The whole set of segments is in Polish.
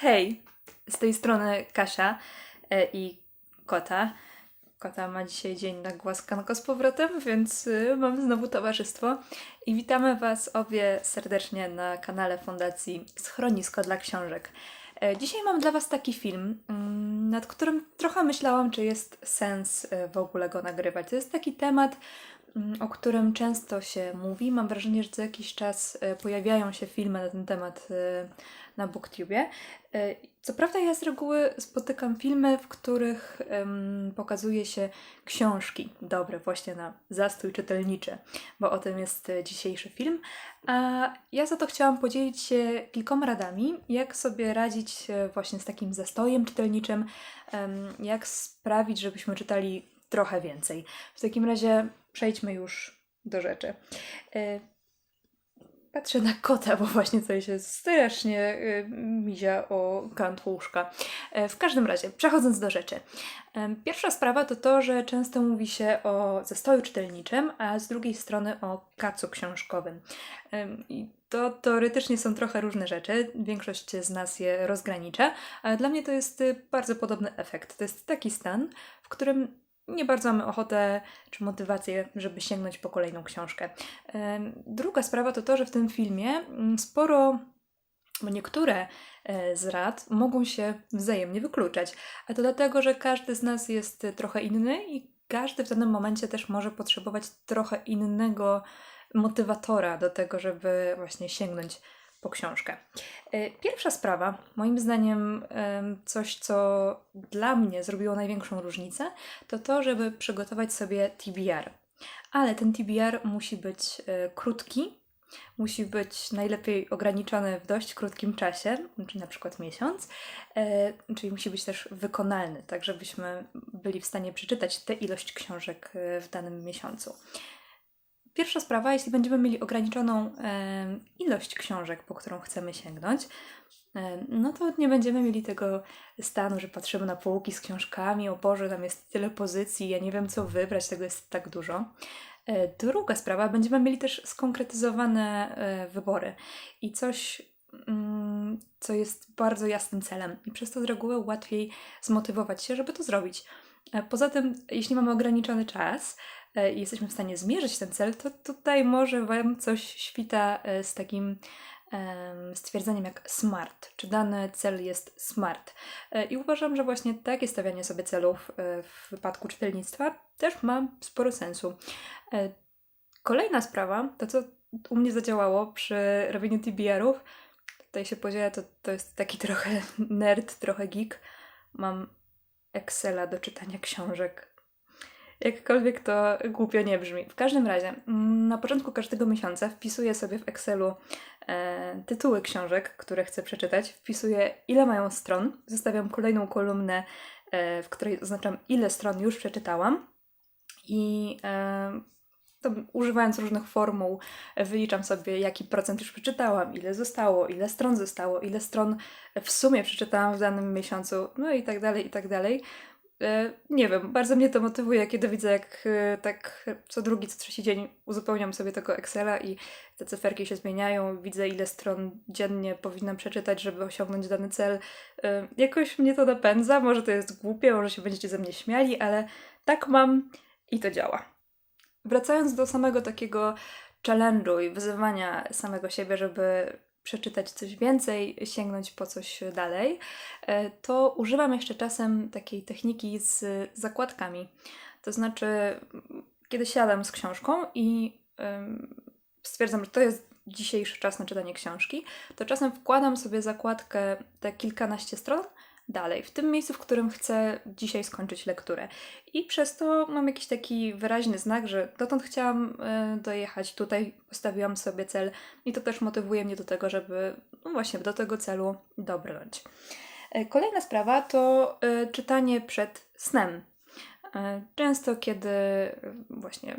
Hej, z tej strony Kasia e, i kota. Kota ma dzisiaj dzień na głaskanko z powrotem, więc y, mam znowu towarzystwo. I witamy Was obie serdecznie na kanale Fundacji Schronisko dla Książek. E, Dzisiaj mam dla Was taki film, mm, nad którym trochę myślałam, czy jest sens e, w ogóle go nagrywać. To jest taki temat, mm, o którym często się mówi. Mam wrażenie, że co jakiś czas e, pojawiają się filmy na ten temat e, na BookTubie. E, Co prawda ja z reguły spotykam filmy, w których em, pokazuje się książki dobre właśnie na zastój czytelniczy, bo o tym jest e, dzisiejszy film. A ja za to chciałam podzielić się kilkoma radami, jak sobie radzić e, właśnie z takim zastojem czytelniczym, em, jak sprawić, żebyśmy czytali trochę więcej. W takim razie przejdźmy już do rzeczy. E, Patrzę na kota, bo właśnie coś się strasznie y, mizia o kant łóżka. E, W każdym razie, przechodząc do rzeczy. Em, Pierwsza sprawa to to, że często mówi się o zastoju czytelniczym, a z drugiej strony o kacu książkowym. Em, I to teoretycznie są trochę różne rzeczy. Większość z nas je rozgranicza, ale dla mnie to jest y, bardzo podobny efekt. To jest taki stan, w którym nie bardzo mamy ochotę czy motywację, żeby sięgnąć po kolejną książkę. Druga sprawa to to, że w tym filmie mm, sporo, bo niektóre e, z rad mogą się wzajemnie wykluczać. A to dlatego, że każdy z nas jest e, trochę inny i każdy w danym momencie też może potrzebować trochę innego motywatora do tego, żeby właśnie sięgnąć po książkę. E, Pierwsza sprawa, moim zdaniem, em, coś, co dla mnie zrobiło największą różnicę, to to, żeby przygotować sobie TBR. Ale ten TBR musi być e, krótki, musi być najlepiej ograniczony w dość krótkim czasie, czyli na przykład miesiąc, e, czyli musi być też wykonalny, tak żebyśmy byli w stanie przeczytać tę ilość książek w danym miesiącu. Pierwsza sprawa, jeśli będziemy mieli ograniczoną ilość książek, po którą chcemy sięgnąć, no to nie będziemy mieli tego stanu, że patrzymy na półki z książkami, o Boże, tam jest tyle pozycji, ja nie wiem co wybrać, tego jest tak dużo. E, Druga sprawa, będziemy mieli też skonkretyzowane e, wybory i coś, mm, co jest bardzo jasnym celem, i przez to z reguły łatwiej zmotywować się, żeby to zrobić. E, Poza tym, jeśli mamy ograniczony czas i jesteśmy w stanie zmierzyć ten cel, to tutaj może Wam coś świta e, z takim em, stwierdzeniem jak SMART, czy dany cel jest SMART. E, I uważam, że właśnie takie stawianie sobie celów e, w wypadku czytelnictwa też ma sporo sensu. E, Kolejna sprawa, to co u mnie zadziałało przy robieniu TBR-ów, tutaj się podzielę, to, to jest taki trochę nerd, trochę geek. Mam Excela do czytania książek. Jakkolwiek to głupio nie brzmi. W każdym razie, mm, na początku każdego miesiąca wpisuję sobie w Excelu e, tytuły książek, które chcę przeczytać. Wpisuję, ile mają stron. Zostawiam kolejną kolumnę, e, w której oznaczam, ile stron już przeczytałam. I e, to używając różnych formuł, wyliczam sobie, jaki procent już przeczytałam, ile zostało, ile stron zostało, ile stron w sumie przeczytałam w danym miesiącu, no i tak dalej, i tak dalej. E, Nie wiem, bardzo mnie to motywuje, kiedy widzę, jak e, tak co drugi, co trzeci dzień uzupełniam sobie tego Excela i te cyferki się zmieniają, widzę ile stron dziennie powinnam przeczytać, żeby osiągnąć dany cel. E, Jakoś mnie to napędza, może to jest głupie, może się będziecie ze mnie śmiali, ale tak mam i to działa. Wracając do samego takiego challenge'u i wyzywania samego siebie, żeby przeczytać coś więcej, sięgnąć po coś dalej, e, to używam jeszcze czasem takiej techniki z zakładkami. To znaczy, kiedy siadam z książką i stwierdzam, że to jest dzisiejszy czas na czytanie książki, to czasem wkładam sobie zakładkę te kilkanaście stron dalej, w tym miejscu, w którym chcę dzisiaj skończyć lekturę. I przez to mam jakiś taki wyraźny znak, że dotąd chciałam e, dojechać, tutaj postawiłam sobie cel i to też motywuje mnie do tego, żeby no właśnie do tego celu dobrnąć. E, Kolejna sprawa to e, czytanie przed snem. Często, kiedy właśnie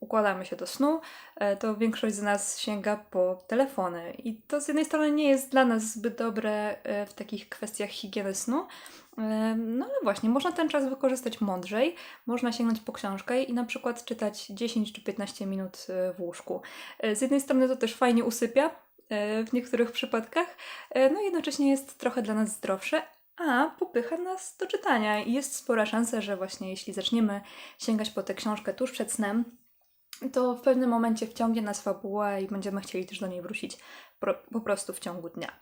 układamy się do snu, e, to większość z nas sięga po telefony. I to z jednej strony nie jest dla nas zbyt dobre e, w takich kwestiach higieny snu, e, no ale właśnie, można ten czas wykorzystać mądrzej, można sięgnąć po książkę i na przykład czytać 10 czy 15 minut w łóżku. Z jednej strony to też fajnie usypia, w niektórych przypadkach, no jednocześnie jest trochę dla nas zdrowsze, a popycha nas do czytania i jest spora szansa, że właśnie jeśli zaczniemy sięgać po tę książkę tuż przed snem, to w pewnym momencie wciągnie nas fabuła i będziemy chcieli też do niej wrócić po prostu w ciągu dnia.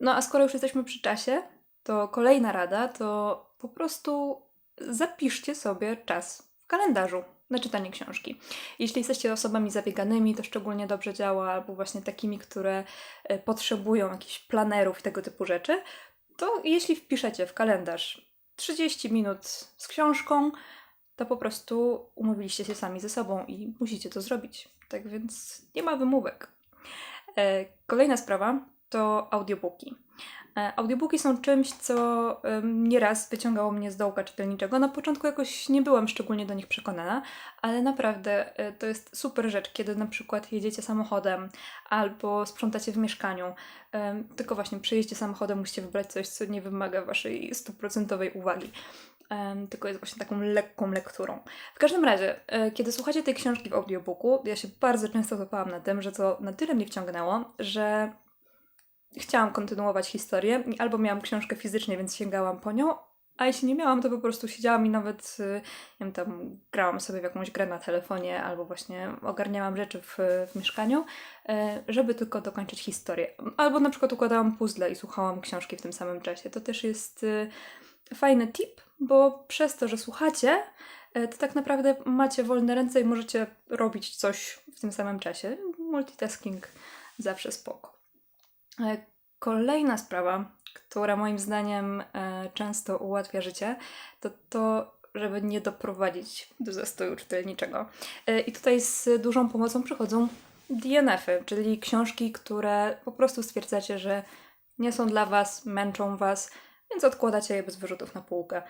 No a skoro już jesteśmy przy czasie, to kolejna rada to po prostu zapiszcie sobie czas w kalendarzu na czytanie książki. Jeśli jesteście osobami zabieganymi, to szczególnie dobrze działa, albo właśnie takimi, które e, potrzebują jakichś planerów i tego typu rzeczy, to jeśli wpiszecie w kalendarz 30 minut z książką, to po prostu umówiliście się sami ze sobą i musicie to zrobić. Tak więc nie ma wymówek. E, kolejna sprawa to audiobooki. E, audiobooki są czymś, co nieraz wyciągało mnie z dołka czytelniczego. Na początku jakoś nie byłam szczególnie do nich przekonana, ale naprawdę e, to jest super rzecz, kiedy na przykład jedziecie samochodem albo sprzątacie w mieszkaniu. Tylko właśnie przy jeździe samochodem musicie wybrać coś, co nie wymaga waszej stuprocentowej uwagi. Tylko jest właśnie taką lekką lekturą. W każdym razie, e, kiedy słuchacie tej książki w audiobooku, ja się bardzo często złapałam na tym, że to na tyle mnie wciągnęło, że chciałam kontynuować historię albo miałam książkę fizycznie, więc sięgałam po nią, a jeśli nie miałam, to po prostu siedziałam i nawet y, nie wiem, tam grałam sobie w jakąś grę na telefonie albo właśnie ogarniałam rzeczy w, w mieszkaniu, y, żeby tylko dokończyć historię. Albo na przykład układałam puzzle i słuchałam książki w tym samym czasie. To też jest fajny tip, bo przez to, że słuchacie, to tak naprawdę macie wolne ręce i możecie robić coś w tym samym czasie. Multitasking zawsze spoko. E, kolejna sprawa, która moim zdaniem e, często ułatwia życie, to to, żeby nie doprowadzić do zastoju czytelniczego. E, I tutaj z dużą pomocą przychodzą DNF-y, czyli książki, które po prostu stwierdzacie, że nie są dla Was, męczą Was, więc odkładacie je bez wyrzutów na półkę.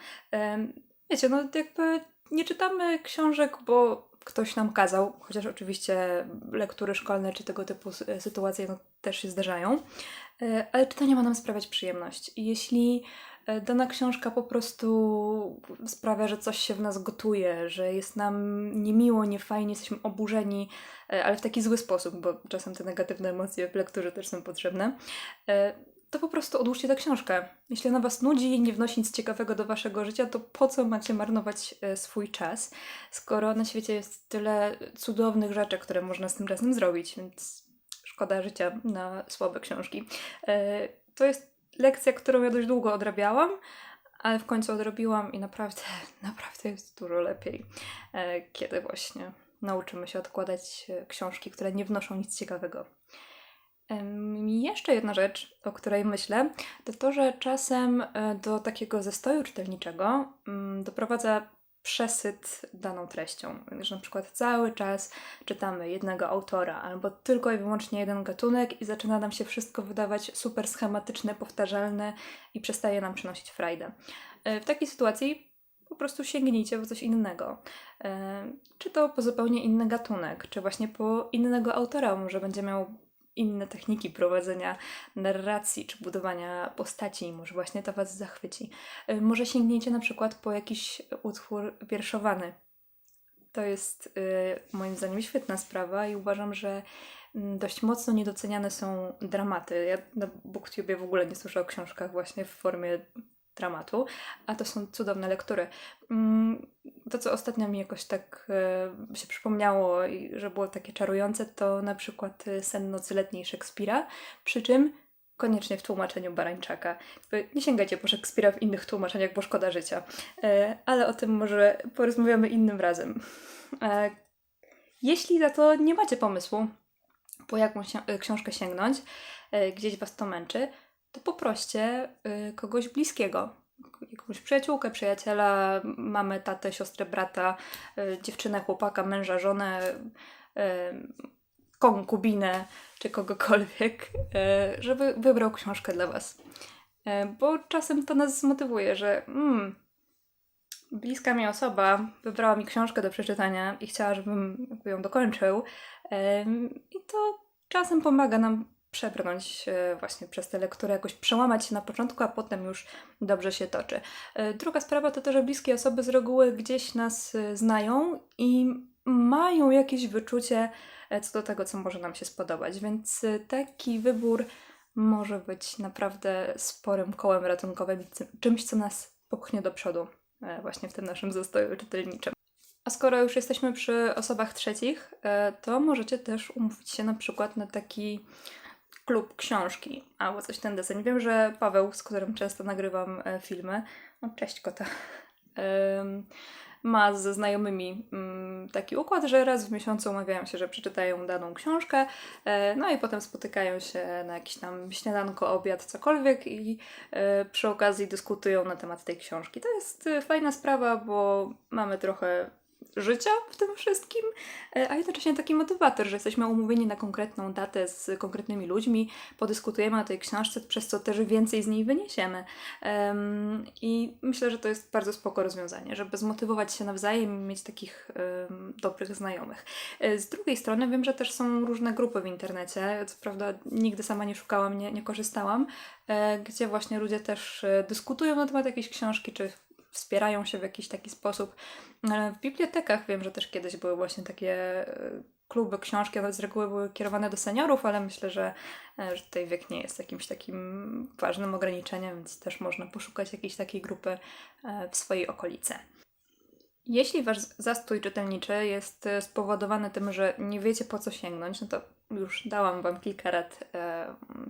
Wiecie, no jakby nie czytamy książek, bo ktoś nam kazał, chociaż oczywiście lektury szkolne czy tego typu sytuacje no, też się zdarzają, e, ale czytanie ma nam sprawiać przyjemność. I jeśli e, dana książka po prostu sprawia, że coś się w nas gotuje, że jest nam niemiło, niefajnie, jesteśmy oburzeni, e, ale w taki zły sposób, bo czasem te negatywne emocje w lekturze też są potrzebne, to po prostu odłóżcie tę książkę. Jeśli ona Was nudzi i nie wnosi nic ciekawego do Waszego życia, to po co macie marnować e, swój czas, skoro na świecie jest tyle cudownych rzeczy, które można z tym czasem zrobić, więc szkoda życia na słabe książki. E, to jest lekcja, którą ja dość długo odrabiałam, ale w końcu odrobiłam i naprawdę, naprawdę jest dużo lepiej, e, kiedy właśnie nauczymy się odkładać książki, które nie wnoszą nic ciekawego. Jeszcze jedna rzecz, o której myślę, to to, że czasem e, do takiego zastoju czytelniczego mm, doprowadza przesyt daną treścią. Że na przykład cały czas czytamy jednego autora albo tylko i wyłącznie jeden gatunek i zaczyna nam się wszystko wydawać super schematyczne, powtarzalne i przestaje nam przynosić frajdę. E, w takiej sytuacji po prostu sięgnijcie po coś innego. E, czy to po zupełnie inny gatunek, czy właśnie po innego autora, może będzie miał inne techniki prowadzenia narracji czy budowania postaci, może właśnie to Was zachwyci. Y, może sięgniecie na przykład po jakiś utwór wierszowany. To jest y, moim zdaniem świetna sprawa i uważam, że mm, dość mocno niedoceniane są dramaty. Ja na BookTube w ogóle nie słyszę o książkach właśnie w formie dramatu, a to są cudowne lektury. Mm, to, co ostatnio mi jakoś tak e, się przypomniało i że było takie czarujące, to na przykład e, Sen nocy letniej Szekspira, przy czym koniecznie w tłumaczeniu Barańczaka. Nie sięgajcie po Szekspira w innych tłumaczeniach, bo szkoda życia. E, ale o tym może porozmawiamy innym razem. Jeśli za to nie macie pomysłu, po jaką książkę sięgnąć, gdzieś Was to męczy, to poproście y, kogoś bliskiego. Jakąś przyjaciółkę, przyjaciela, mamę, tatę, siostrę, brata, y, dziewczynę, chłopaka, męża, żonę, y, konkubinę czy kogokolwiek, żeby wybrał książkę dla Was. Bo czasem to nas zmotywuje, że mm, bliska mi osoba wybrała mi książkę do przeczytania i chciała, żebym ją dokończył. I to czasem pomaga nam przebrnąć właśnie przez tę lekturę, jakoś przełamać się na początku, a potem już dobrze się toczy. E, druga sprawa to to, że bliskie osoby z reguły gdzieś nas e, znają i mają jakieś wyczucie e, co do tego, co może nam się spodobać, więc e, taki wybór może być naprawdę sporym kołem ratunkowym, czymś, co nas popchnie do przodu e, właśnie w tym naszym zastoju czytelniczym. A skoro już jesteśmy przy osobach trzecich, to możecie też umówić się na przykład na taki klub książki albo coś ten deseń. Wiem, że Paweł, z którym często nagrywam filmy, no cześć kota, ma ze znajomymi mm, taki układ, że raz w miesiącu umawiają się, że przeczytają daną książkę, e, no i potem spotykają się na jakiś tam śniadanko, obiad, cokolwiek i e, przy okazji dyskutują na temat tej książki. To jest e, fajna sprawa, bo mamy trochę życia w tym wszystkim, e, a jednocześnie taki motywator, że jesteśmy umówieni na konkretną datę z konkretnymi ludźmi, podyskutujemy o tej książce, przez co też więcej z niej wyniesiemy. Um, I myślę, że to jest bardzo spoko rozwiązanie, żeby zmotywować się nawzajem i mieć takich um, dobrych znajomych. E, z drugiej strony wiem, że też są różne grupy w internecie, co prawda nigdy sama nie szukałam, nie, nie korzystałam, e, gdzie właśnie ludzie też dyskutują na temat jakiejś książki, czy wspierają się w jakiś taki sposób. W bibliotekach wiem, że też kiedyś były właśnie takie e, kluby książki, one z reguły były kierowane do seniorów, ale myślę, że, e, że tutaj wiek nie jest jakimś takim ważnym ograniczeniem, więc też można poszukać jakiejś takiej grupy e, w swojej okolicy. Jeśli wasz zastój czytelniczy jest spowodowany tym, że nie wiecie po co sięgnąć, no to już dałam wam kilka rad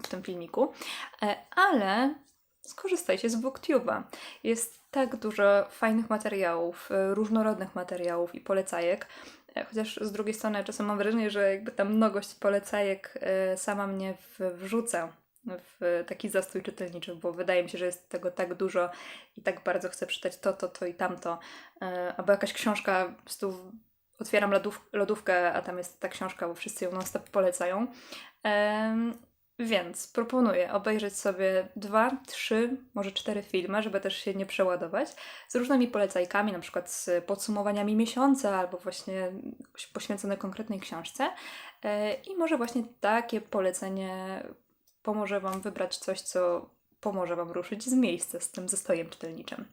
w tym filmiku, ale skorzystajcie z Booktube'a. Jest tak dużo fajnych materiałów, e, różnorodnych materiałów i polecajek. E, chociaż z drugiej strony czasem mam wrażenie, że jakby ta mnogość polecajek e, sama mnie wrzuca w taki zastój czytelniczy, bo wydaje mi się, że jest tego tak dużo i tak bardzo chcę przeczytać to, to, to i tamto. Albo jakaś książka, po prostu otwieram lodów, lodówkę, a tam jest ta książka, bo wszyscy ją non-stop polecają. Więc proponuję obejrzeć sobie dwa, trzy, może cztery filmy, żeby też się nie przeładować, z różnymi polecajkami, na przykład z podsumowaniami miesiąca albo właśnie poświęcone konkretnej książce. E, I może właśnie takie polecenie pomoże Wam wybrać coś, co pomoże Wam ruszyć z miejsca z tym zestojem czytelniczym.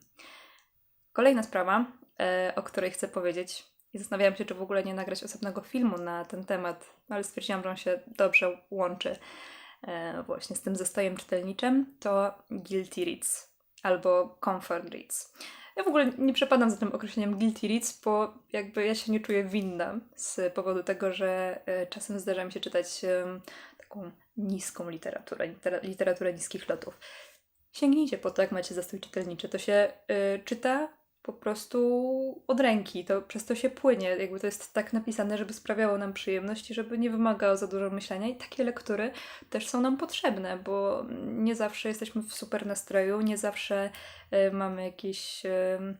Kolejna sprawa, e, o której chcę powiedzieć, i zastanawiałam się, czy w ogóle nie nagrać osobnego filmu na ten temat, ale stwierdziłam, że on się dobrze łączy właśnie z tym zestojem czytelniczym, to guilty reads albo comfort reads. Ja w ogóle nie przepadam za tym określeniem guilty reads, bo jakby ja się nie czuję winna z powodu tego, że e, czasem zdarza mi się czytać taką niską literaturę, literaturę niskich lotów. Sięgnijcie po to, jak macie zastój czytelniczy. To się e, czyta po prostu od ręki. To przez to się płynie. Jakby to jest tak napisane, żeby sprawiało nam przyjemność i żeby nie wymagało za dużo myślenia. I takie lektury też są nam potrzebne, bo nie zawsze jesteśmy w super nastroju, nie zawsze y, mamy jakieś y,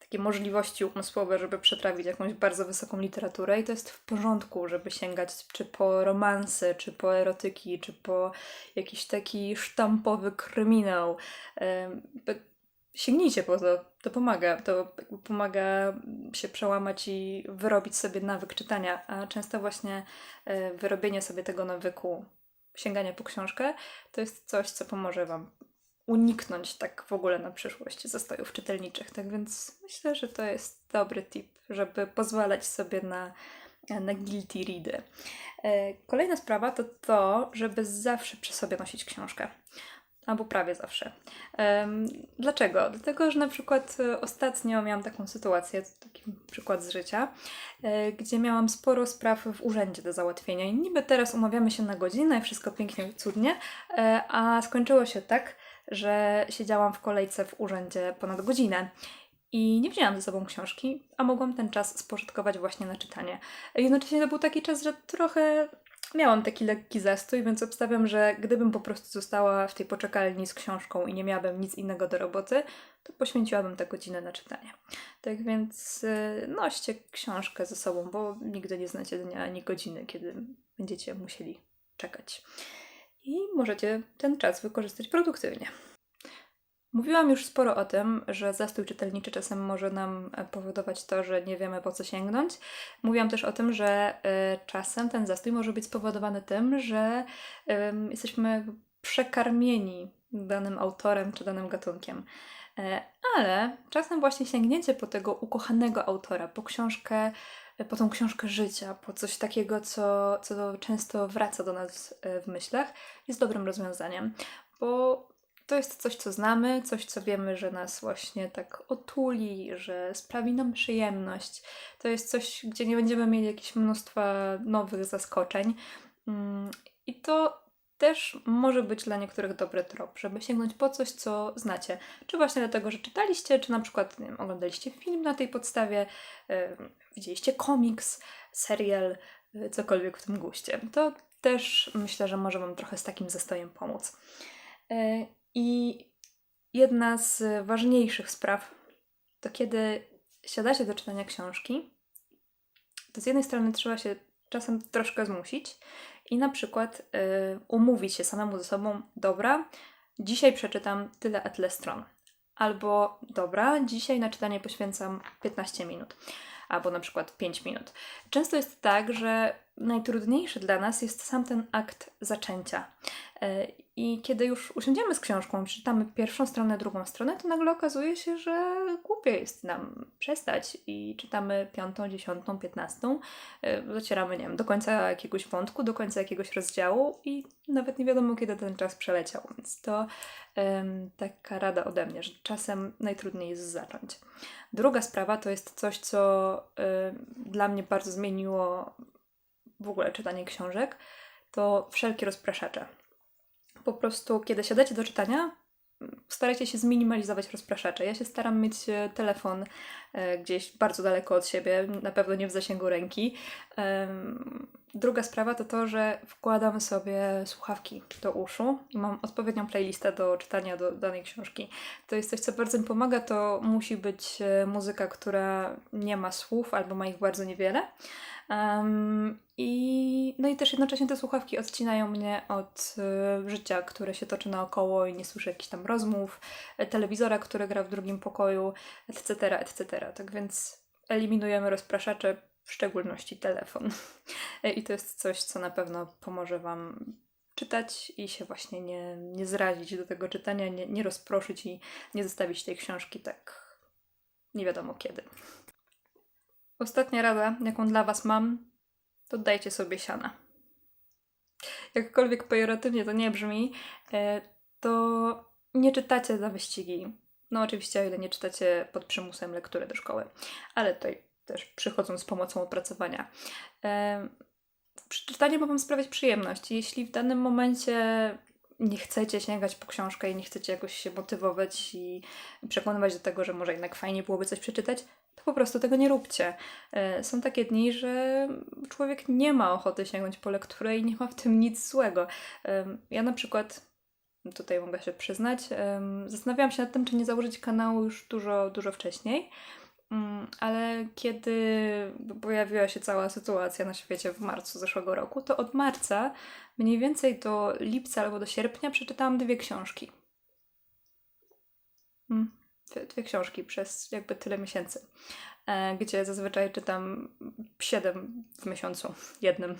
takie możliwości umysłowe, żeby przetrawić jakąś bardzo wysoką literaturę i to jest w porządku, żeby sięgać czy po romansy, czy po erotyki, czy po jakiś taki sztampowy kryminał. Y, sięgnijcie po to, to pomaga. To pomaga się przełamać i wyrobić sobie nawyk czytania, a często właśnie e, wyrobienie sobie tego nawyku sięgania po książkę to jest coś, co pomoże Wam uniknąć tak w ogóle na przyszłość zastojów czytelniczych. Tak więc myślę, że to jest dobry tip, żeby pozwalać sobie na, na guilty ready. E, kolejna sprawa to to, żeby zawsze przy sobie nosić książkę albo prawie zawsze. Dlaczego? Dlatego, że na przykład e, ostatnio miałam taką sytuację, taki przykład z życia, e, gdzie miałam sporo spraw w urzędzie do załatwienia i niby teraz umawiamy się na godzinę, wszystko pięknie, cudnie, e, a skończyło się tak, że siedziałam w kolejce w urzędzie ponad godzinę. I nie wzięłam ze sobą książki, a mogłam ten czas spożytkować właśnie na czytanie. Jednocześnie to był taki czas, że trochę Miałam taki lekki zastój, więc obstawiam, że gdybym po prostu została w tej poczekalni z książką i nie miałabym nic innego do roboty, to poświęciłabym tę godzinę na czytanie. Tak więc y, noście książkę ze sobą, bo nigdy nie znacie dnia ani godziny, kiedy będziecie musieli czekać. I możecie ten czas wykorzystać produktywnie. Mówiłam już sporo o tym, że zastój czytelniczy czasem może nam e, powodować to, że nie wiemy po co sięgnąć. Mówiłam też o tym, że y, czasem ten zastój może być spowodowany tym, że jesteśmy przekarmieni danym autorem czy danym gatunkiem. E, ale czasem właśnie sięgnięcie po tego ukochanego autora, po książkę, e, po tą książkę życia, po coś takiego, co, co często wraca do nas e, w myślach, jest dobrym rozwiązaniem, bo to jest coś, co znamy, coś, co wiemy, że nas właśnie tak otuli, że sprawi nam przyjemność. To jest coś, gdzie nie będziemy mieli jakichś mnóstwa nowych zaskoczeń. Mm, I to też może być dla niektórych dobry trop, żeby sięgnąć po coś, co znacie. Czy właśnie dlatego, że czytaliście, czy na przykład nie wiem, oglądaliście film na tej podstawie, widzieliście komiks, serial, yy, cokolwiek w tym guście. To też myślę, że może Wam trochę z takim zastojem pomóc. Yy, I jedna z ważniejszych spraw to kiedy siadacie do czytania książki, to z jednej strony trzeba się czasem troszkę zmusić i na przykład y, umówić się samemu ze sobą, dobra, dzisiaj przeczytam tyle a tyle stron. Albo dobra, dzisiaj na czytanie poświęcam 15 minut, albo na przykład 5 minut. Często jest tak, że najtrudniejszy dla nas jest sam ten akt zaczęcia. Y, I kiedy już usiądziemy z książką, przeczytamy pierwszą stronę, drugą stronę, to nagle okazuje się, że głupio jest nam przestać i czytamy piątą, dziesiątą, piętnastą, y, docieramy, nie wiem, do końca jakiegoś wątku, do końca jakiegoś rozdziału i nawet nie wiadomo, kiedy ten czas przeleciał. Więc to um, taka rada ode mnie, że czasem najtrudniej jest zacząć. Druga sprawa to jest coś, co um, dla mnie bardzo zmieniło w ogóle czytanie książek, to wszelkie rozpraszacze. Po prostu, kiedy siadacie do czytania, starajcie się zminimalizować rozpraszacze. Ja się staram mieć e, telefon e, gdzieś bardzo daleko od siebie, na pewno nie w zasięgu ręki. Druga sprawa to to, że wkładam sobie słuchawki do uszu i mam odpowiednią playlistę do czytania do danej książki. To jest coś, co bardzo mi pomaga. To musi być e, muzyka, która nie ma słów albo ma ich bardzo niewiele. Um, i, no i też jednocześnie te słuchawki odcinają mnie od y, życia, które się toczy naokoło i nie słyszę jakichś tam rozmów, e, telewizora, który gra w drugim pokoju, etc., etc. Tak więc eliminujemy rozpraszacze, w szczególności telefon. I to jest coś, co na pewno pomoże Wam czytać i się właśnie nie, nie zrazić do tego czytania, nie, nie rozproszyć i nie zostawić tej książki tak nie wiadomo kiedy. Ostatnia rada, jaką dla Was mam, to dajcie sobie siana. Jakkolwiek pejoratywnie to nie brzmi, e, to nie czytacie za wyścigi. No oczywiście, o ile nie czytacie pod przymusem lektury do szkoły, ale tutaj też przychodzą z pomocą opracowania. E, Przeczytanie ma Wam sprawiać przyjemność. Jeśli w danym momencie nie chcecie sięgać po książkę i nie chcecie jakoś się motywować i przekonywać do tego, że może jednak fajnie byłoby coś przeczytać, to po prostu tego nie róbcie. E, są takie dni, że człowiek nie ma ochoty sięgnąć po lekturę i nie ma w tym nic złego. Ja na przykład, tutaj mogę się przyznać, zastanawiałam się nad tym, czy nie założyć kanału już dużo, dużo wcześniej. Mm, ale kiedy pojawiła się cała sytuacja na świecie w marcu zeszłego roku, to od marca mniej więcej do lipca albo do sierpnia przeczytałam dwie książki. Mm dwie książki przez jakby tyle miesięcy, e, gdzie zazwyczaj czytam siedem w miesiącu, jednym.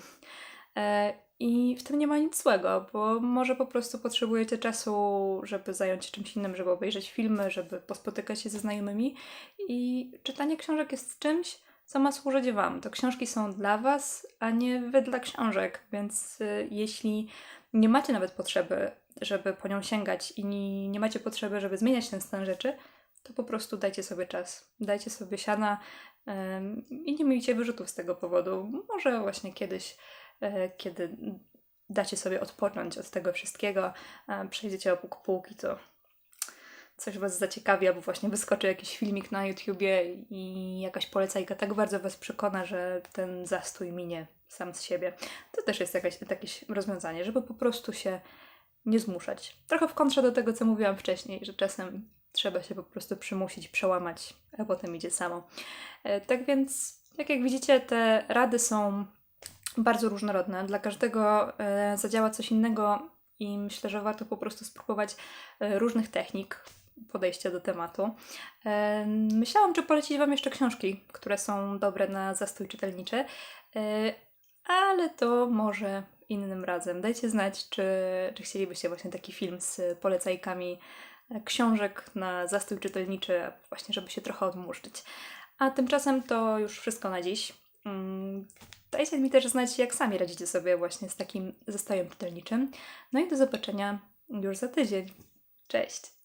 E, I w tym nie ma nic złego, bo może po prostu potrzebujecie czasu, żeby zająć się czymś innym, żeby obejrzeć filmy, żeby pospotykać się ze znajomymi. I czytanie książek jest czymś, co ma służyć Wam. To książki są dla Was, a nie Wy dla książek, więc y, jeśli nie macie nawet potrzeby, żeby po nią sięgać i nie, macie potrzeby, żeby zmieniać ten stan rzeczy, to po prostu dajcie sobie czas, dajcie sobie siana i nie miejcie wyrzutów z tego powodu. Może właśnie kiedyś, kiedy dacie sobie odpocząć od tego wszystkiego, przejdziecie obok półki, to coś Was zaciekawi, albo właśnie wyskoczy jakiś filmik na YouTubie i jakaś polecajka tak bardzo Was przekona, że ten zastój minie sam z siebie. To też jest jakaś, jakieś rozwiązanie, żeby po prostu się nie zmuszać. Trochę w kontrze do tego, co mówiłam wcześniej, że czasem trzeba się po prostu przymusić, przełamać, a potem idzie samo. E, tak więc, jak jak widzicie, te rady są bardzo różnorodne. Dla każdego e, zadziała coś innego i myślę, że warto po prostu spróbować e, różnych technik podejścia do tematu. Myślałam, czy polecić Wam jeszcze książki, które są dobre na zastój czytelniczy, ale to może innym razem. Dajcie znać, czy, czy chcielibyście właśnie taki film z polecajkami e, książek na zastój czytelniczy, właśnie żeby się trochę odmurzyć. A tymczasem to już wszystko na dziś. Mm, Dajcie mi też znać, jak sami radzicie sobie właśnie z takim zastojem czytelniczym. No i do zobaczenia już za tydzień. Cześć!